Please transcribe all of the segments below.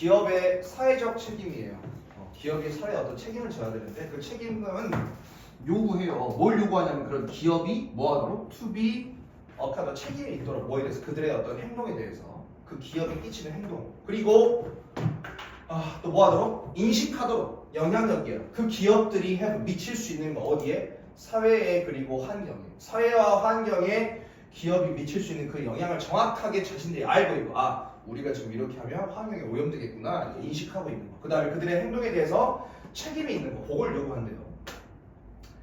기업의 사회적 책임이에요. 어, 기업이 사회에 어떤 책임을 져야 되는데 그 책임은 요구해요. 뭘 요구하냐면 그런 기업이 뭐하도록 to be 어카더 책임이 있도록 뭐에 대해서 그들의 어떤 행동에 대해서 그 기업이 끼치는 행동 그리고 아, 또 뭐하도록 인식하도록 영향력이에요. 그 기업들이 해- 미칠 수 있는 거 어디에 사회에 그리고 환경에 사회와 환경에 기업이 미칠 수 있는 그 영향을 정확하게 자신들이 알고 있고 아 우리가 지금 이렇게 하면 환경에 오염되겠구나 인식하고 있는 거. 그 다음에 그들의 행동에 대해서 책임이 있는 거. 그걸 요구한대요.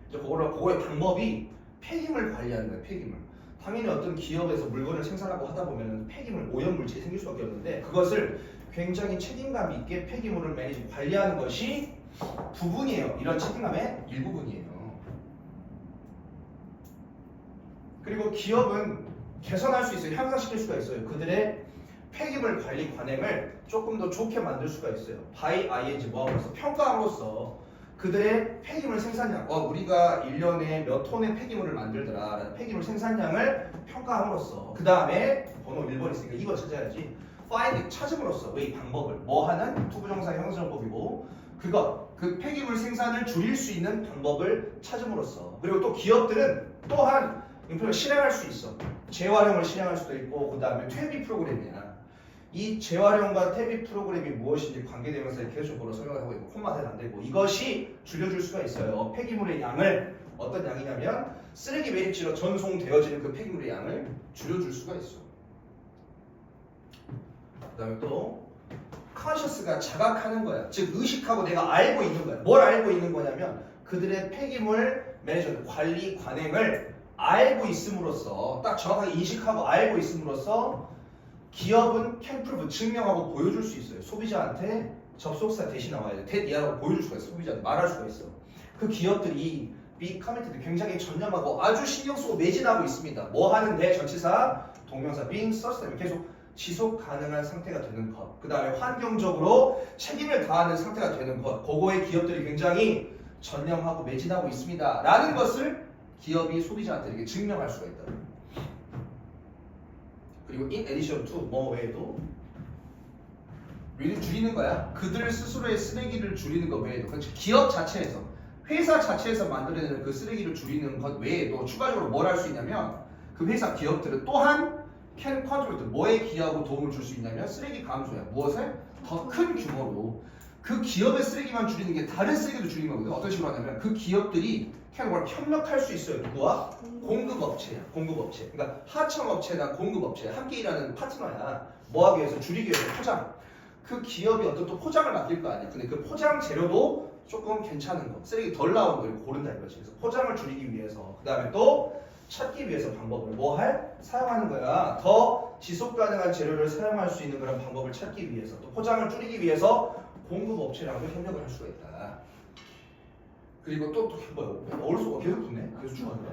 이제 그걸 그거의 방법이 폐기물 관리하는 거예요. 폐기물. 당연히 어떤 기업에서 물건을 생산하고 하다 보면 폐기물 오염 물질이 생길 수밖에 없는데 그것을 굉장히 책임감 있게 폐기물을 매니지 관리하는 것이 부분이에요. 이런 책임감의 일부분이에요. 그리고 기업은 개선할 수 있어요. 향상시킬 수가 있어요. 그들의 폐기물 관리 관행을 조금 더 좋게 만들 수가 있어요. by ing 뭐함으로써 평가함으로써 그들의 폐기물 생산량, 어, 우리가 1년에 몇 톤의 폐기물을 만들더라. 폐기물 생산량을 평가함으로써 그 다음에 번호 1번 있으니까 2번 찾아야지. find 찾음으로써 왜 이 방법을 뭐 하는 투부정사 형성법이고 그것 그 폐기물 생산을 줄일 수 있는 방법을 찾음으로써 그리고 또 기업들은 또한 인프를 실행할 수 있어. 재활용을 실행할 수도 있고 그 다음에 퇴비 프로그램이야. 이 재활용과 퇴비 프로그램이 무엇인지 관계대명사에 계속적으로 설명하고 있고 콤마는 안 되고 이것이 줄여줄 수가 있어요. 폐기물의 양을 어떤 양이냐면 쓰레기 매립지로 전송되어지는 그 폐기물의 양을 줄여줄 수가 있어. 그다음에 또 컨셔스가 자각하는 거야. 즉 의식하고 내가 알고 있는 거야. 뭘 알고 있는 거냐면 그들의 폐기물 매니저 관리 관행을 알고 있음으로써 딱 정확하게 인식하고 알고 있음으로써 기업은 캠프를 증명하고 보여줄 수 있어요. 소비자한테 접속사 대신 나와야 돼. 대이하라고 보여줄 수가 있어. 소비자한테 말할 수가 있어. 그 기업들이 비 커미티드 굉장히 전념하고 아주 신경 쓰고 매진하고 있습니다. 뭐 하는데 전치사 동명사 being sustainable 계속 지속 가능한 상태가 되는 것. 그 다음에 환경적으로 책임을 다하는 상태가 되는 것. 그거에 기업들이 굉장히 전념하고 매진하고 있습니다. 라는 것을 기업이 소비자한테 이렇게 증명할 수가 있다. 그리고 in addition to 뭐 외에도 우리는 줄이는 거야. 그들 스스로의 쓰레기를 줄이는 것 외에도 그렇지 기업 자체에서 회사 자체에서 만들어내는 그 쓰레기를 줄이는 것 외에도 추가적으로 뭘 할 수 있냐면 그 회사 기업들은 또한 can contribute 뭐에 기여하고 도움을 줄 수 있냐면 쓰레기 감소야. 무엇에? 더 큰 규모로 그 기업의 쓰레기만 줄이는 게 다른 쓰레기도 줄이는 거거든. 어떤 식으로 하냐면 그 기업들이 뭘 협력할 수 있어요. 누구와? 공급업체야. 공급업체. 그러니까 하청업체나 공급업체 함께 일하는 파트너야. 뭐 하기 위해서 줄이기 위해서 포장. 그 기업이 어떤 또 포장을 맡길 거 아니야. 근데 그 포장 재료도 조금 괜찮은 거, 쓰레기 덜 나오는 걸 고른다 이거지. 그래서 포장을 줄이기 위해서, 그 다음에 또 찾기 위해서 방법을 뭐 할? 사용하는 거야. 더 지속 가능한 재료를 사용할 수 있는 그런 방법을 찾기 위해서, 또 포장을 줄이기 위해서 공급 업체랑도 협력을 할 수가 있다. 그리고 또, 또 뭐야? 어울 수가 계속 붙네. 계속 중요한다.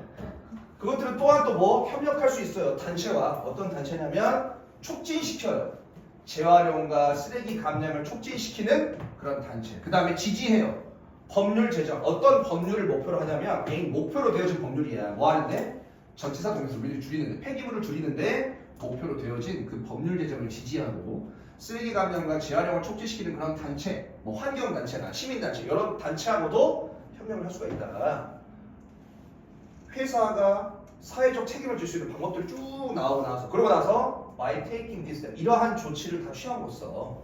그것들은 또한 또 뭐 협력할 수 있어요. 단체와 어떤 단체냐면 촉진시켜요. 재활용과 쓰레기 감량을 촉진시키는 그런 단체. 그 다음에 지지해요. 법률 제정. 어떤 법률을 목표로 하냐면 개인 목표로 되어진 법률이야. 뭐 하는데? 전체사 동수를 줄이는데 폐기물을 줄이는데 목표로 되어진 그 법률 제정을 지지하고 쓰레기 감량과 재활용을 촉진시키는 그런 단체, 뭐 환경 단체나 시민 단체 이런 단체하고도 협력을 할 수가 있다. 회사가 사회적 책임을 질 수 있는 방법들이 쭉 나오고 나서 그러고 나서 by taking this 이러한 조치를 다 취함으로써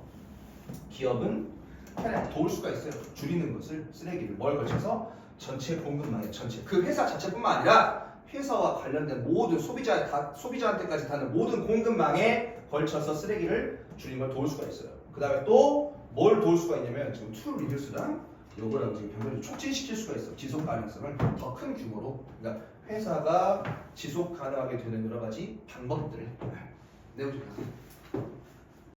기업은 편에 도울 수가 있어요. 줄이는 것을 쓰레기를 뭘 걸쳐서 전체 공급망에 전체 그 회사 자체뿐만 아니라 회사와 관련된 모든 소비자 다, 소비자한테까지 닿는 모든 공급망에 걸쳐서 쓰레기를 줄이는 걸 도울 수가 있어요. 그 다음에 또 뭘 도울 수가 있냐면 지금 to reduce랑 요거랑 지금 변경을 촉진시킬 수가 있어. 지속 가능성을 더 큰 규모로. 그러니까 회사가 지속 가능하게 되는 여러 가지 방법들을 내어줍니다.